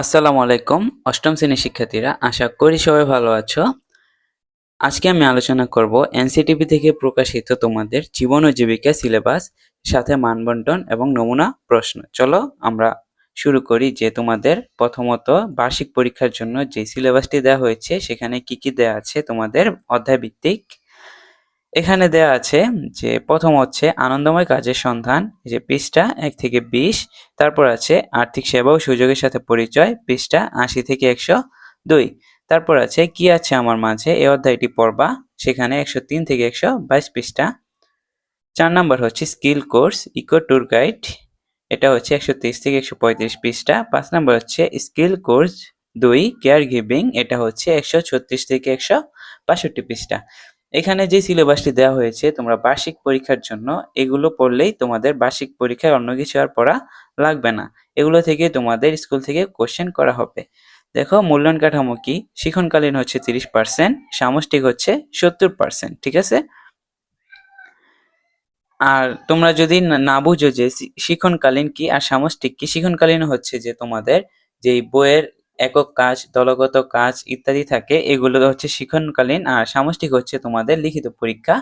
আসসালামু আলাইকুম, অষ্টম শ্রেণির শিক্ষার্থীরা, আশা করি সবাই ভালো আছো। আজকে আমি আলোচনা করব এনসিটিভি থেকে প্রকাশিত তোমাদের জীবন ও জীবিকা সিলেবাস, সাথে মানবন্টন এবং নমুনা প্রশ্ন। চলো আমরা শুরু করি যে তোমাদের প্রথমত বার্ষিক পরীক্ষার জন্য যে সিলেবাসটি দেওয়া হয়েছে, সেখানে কি কি দেওয়া আছে তোমাদের অধ্যায় ভিত্তিক এখানে দেওয়া আছে যে প্রথম হচ্ছে আনন্দময় কাজের সন্ধান যে পৃষ্ঠা এক থেকে বিশ। তারপর আছে আর্থিক সেবা ও সুযোগের সাথে পরিচয়, পৃষ্ঠা আশি থেকে একশো দুই। তারপর আছে কি আছে আমার মাঝে? এই অধ্যায়টি পড়বা, সেখানে একশো তিন থেকে একশো বাইশ পৃষ্ঠা। চার নাম্বার হচ্ছে skill course, eco tour guide, এটা হচ্ছে একশো তেইশ থেকে একশো পঁয়ত্রিশ পৃষ্ঠা। পাঁচ নাম্বার হচ্ছে স্কিল কোর্স দুই কেয়ার গিভিং এটা হচ্ছে একশো ছত্রিশ থেকে একশো বাষট্টি পৃষ্ঠা। এখানে যে সিলেবাসটি দেওয়া হয়েছে, তোমরা বার্ষিক পরীক্ষার জন্য এগুলো পড়লেই তোমাদের বার্ষিক পরীক্ষায় অন্য কিছু আর পড়া লাগবে না। এগুলো থেকে তোমাদের স্কুল থেকে কোশ্চেন করা হবে। দেখো মূল্যায়ন কাঠামো কি? শিখনকালীন হচ্ছে তিরিশ পার্সেন্ট সামষ্টিক হচ্ছে সত্তর পার্সেন্ট ঠিক আছে? আর তোমরা যদি না- বুঝো যে শিখনকালীন কি আর সামষ্টিক কি? শিখনকালীন হচ্ছে যে তোমাদের যেই বইয়ের একক কাজ, দলগত কাজ ইত্যাদি থাকে, এগুলো হচ্ছে শিখনকালীন আর সামষ্টিক হচ্ছে তোমাদের লিখিত পরীক্ষা,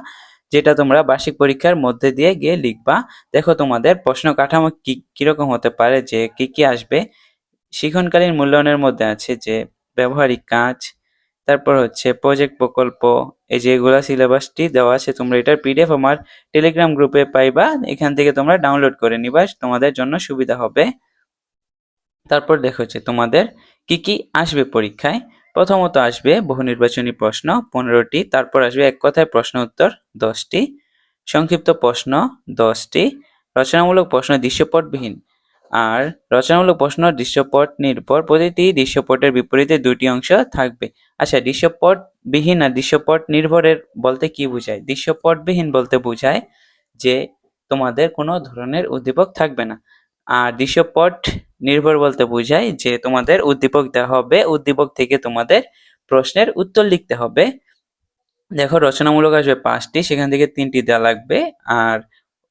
যেটা তোমরা বার্ষিক পরীক্ষার মধ্যে দিয়ে গিয়ে লিখবা। দেখো তোমাদের প্রশ্ন কাঠামো কি, কীরকম হতে পারে, যে কি কি আসবে। শিখনকালীন মূল্যায়নের মধ্যে আছে যে ব্যবহারিক কাজ, তারপর হচ্ছে প্রজেক্ট প্রকল্প, এই যে সিলেবাসটি দেওয়া আছে, তোমরা এটার পিডিএফ আমার টেলিগ্রাম গ্রুপে পাইবা, এখান থেকে তোমরা ডাউনলোড করে নিবা, তোমাদের জন্য সুবিধা হবে। তারপর দেখো যে তোমাদের কি কি আসবে পরীক্ষায়। প্রথমত আসবে বহু নির্বাচনী প্রশ্ন পনেরোটি, তারপর আসবে এক কথায় প্রশ্ন উত্তর দশটি, সংক্ষিপ্ত প্রশ্ন দশটি, রচনামূলক প্রশ্ন দৃশ্যপটবিহীন, আর রচনামূলক প্রশ্ন দৃশ্যপট নির্ভর, প্রতিটি দৃশ্যপটের বিপরীতে দুটি অংশ থাকবে। আচ্ছা দৃশ্যপটবিহীন আর দৃশ্যপট নির্ভরের বলতে কি বোঝায়? দৃশ্যপটবিহীন বলতে বোঝায় যে তোমাদের কোনো ধরনের উদ্দীপক থাকবে না। আর দৃশ্যপট নির্ভর বলতে বোঝায় যে তোমাদের উদ্দীপক দেওয়া হবে, উদ্দীপক থেকে তোমাদের প্রশ্নের উত্তর লিখতে হবে। দেখো, রচনামূলক আসবে পাঁচটি, সেখান থেকে তিনটি দেওয়া লাগবে। আর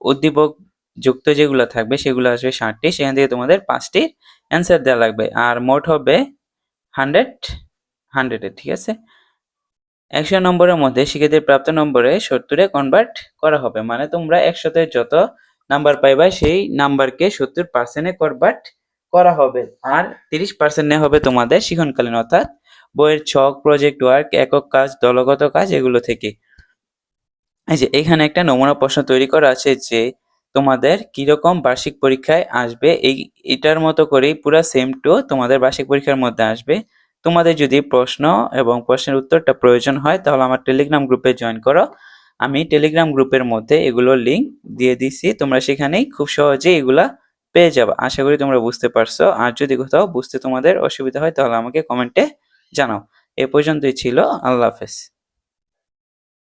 উদ্দীপক যুক্ত যেগুলো থাকবে, সেগুলো আসবে ষাটটি, সেখান থেকে তোমাদের পাঁচটির অ্যান্সার দেওয়া লাগবে। আর মোট হবে হান্ড্রেড হান্ড্রেডের ঠিক আছে? একশো নম্বরের মধ্যে শিক্ষার্থীর প্রাপ্ত নম্বরে সত্তরে কনভার্ট করা হবে। মানে তোমরা একশোতে যত নাম্বার পাইবা, সেই নাম্বারকে সত্তর পার্সেন্টে কনভার্ট করা হবে। আর তিরিশ পার্সেন্টে হবে তোমাদের শিখনকালীন, অর্থাৎ বইয়ের ছক প্রজেক্ট ওয়ার্ক একক কাজ, দলগত কাজ, এগুলো থেকে। এই যে এখানে একটা নমুনা প্রশ্ন তৈরি করা আছে যে তোমাদের কীরকম বার্ষিক পরীক্ষায় আসবে, এই, এটার মতো করেই পুরো সেম টু তোমাদের বার্ষিক পরীক্ষার মধ্যে আসবে। তোমাদের যদি প্রশ্ন এবং প্রশ্নের উত্তরটা প্রয়োজন হয়, তাহলে আমার টেলিগ্রাম গ্রুপে জয়েন করো। আমি টেলিগ্রাম গ্রুপের মধ্যে এগুলো লিঙ্ক দিয়ে দিছি, তোমরা সেখানেই খুব সহজেই এগুলা পেয়ে যাবে। আশা করি তোমরা বুঝতে পারছ। আর যদি কোথাও বুঝতে তোমাদের অসুবিধা হয়, তাহলে আমাকে কমেন্টে জানাও। এ পর্যন্তই ছিল। আল্লাহ হাফেজ।